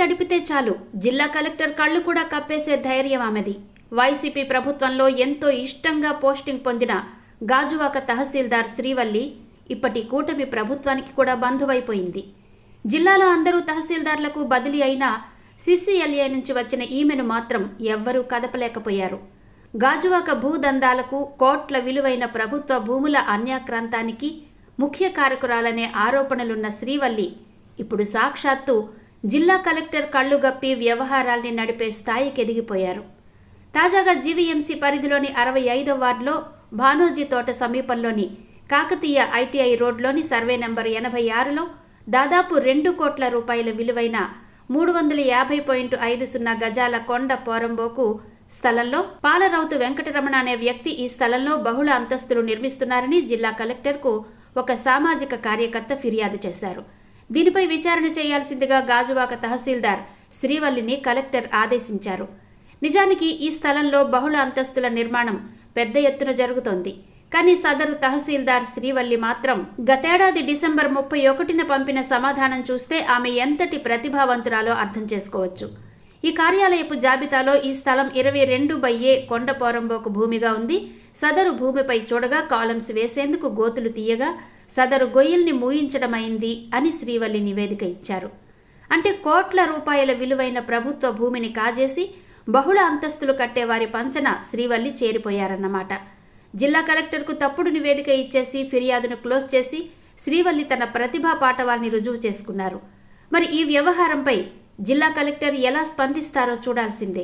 తడిపితే చాలు. జిల్లా కలెక్టర్ కళ్ళు కూడా కప్పేసే ధైర్యం ఆమెది. వైసీపీ ప్రభుత్వంలో ఎంతో ఇష్టంగా పోస్టింగ్ పొందిన గాజువాక తహసీల్దార్ శ్రీవల్లి ఇప్పటి కూటమి ప్రభుత్వానికి కూడా బంధువైపోయింది. జిల్లాలో అందరూ తహసీల్దార్లకు బదిలీ అయినా సిసిఎల్ఏ నుంచి వచ్చిన ఈమెను మాత్రం ఎవ్వరూ కదపలేకపోయారు. గాజువాక భూదందాలకు కోట్ల విలువైన ప్రభుత్వ భూముల అన్యాక్రాంతానికి ముఖ్య కారకురాలనే ఆరోపణలున్న శ్రీవల్లి ఇప్పుడు సాక్షాత్తు జిల్లా కలెక్టర్ కళ్ళుగప్పి వ్యవహారాల్ని నడిపే స్థాయికి ఎదిగిపోయారు. తాజాగా జీవీఎంసీ పరిధిలోని అరవై ఐదో వార్డులో భానోజీ తోట సమీపంలోని కాకతీయ ఐటీఐ రోడ్లోని సర్వే నంబర్ ఎనభై ఆరులో దాదాపు రెండు కోట్ల రూపాయల విలువైన మూడు వందల యాభై పాయింట్ ఐదు సున్నా గజాల కొండ పోరంబోకు స్థలంలో పాలరౌతు వెంకటరమణ అనే వ్యక్తి ఈ స్థలంలో బహుళ అంతస్తులు నిర్మిస్తున్నారని జిల్లా కలెక్టర్కు ఒక సామాజిక కార్యకర్త ఫిర్యాదు చేశారు. దీనిపై విచారణ చేయాల్సిందిగా గాజువాక తహసీల్దార్ శ్రీవల్లిని కలెక్టర్ ఆదేశించారు. నిజానికి ఈ స్థలంలో బహుళ అంతస్తుల నిర్మాణం పెద్ద ఎత్తున జరుగుతోంది. కానీ సదరు తహసీల్దార్ శ్రీవల్లి మాత్రం గతేడాది డిసెంబర్ ముప్పై ఒకటిన పంపిన సమాధానం చూస్తే ఆమె ఎంతటి ప్రతిభావంతురాలో అర్థం చేసుకోవచ్చు. ఈ కార్యాలయపు జాబితాలో ఈ స్థలం ఇరవై రెండు బై ఏ కొండ పోరంబోకు భూమిగా ఉంది. సదరు భూమిపై చూడగా కాలమ్స్ వేసేందుకు గోతులు తీయగా సదరు గొయ్యల్ని మూయించడమైంది అని శ్రీవల్లి నివేదిక ఇచ్చారు. అంటే కోట్ల రూపాయల విలువైన ప్రభుత్వ భూమిని కాజేసి బహుళ అంతస్తులు కట్టే వారి పంచన శ్రీవల్లి చేరిపోయారన్నమాట. జిల్లా కలెక్టర్కు తప్పుడు నివేదిక ఇచ్చేసి ఫిర్యాదును క్లోజ్ చేసి శ్రీవల్లి తన ప్రతిభా పాఠవాల్ని రుజువు చేసుకున్నారు. మరి ఈ వ్యవహారంపై జిల్లా కలెక్టర్ ఎలా స్పందిస్తారో చూడాల్సిందే.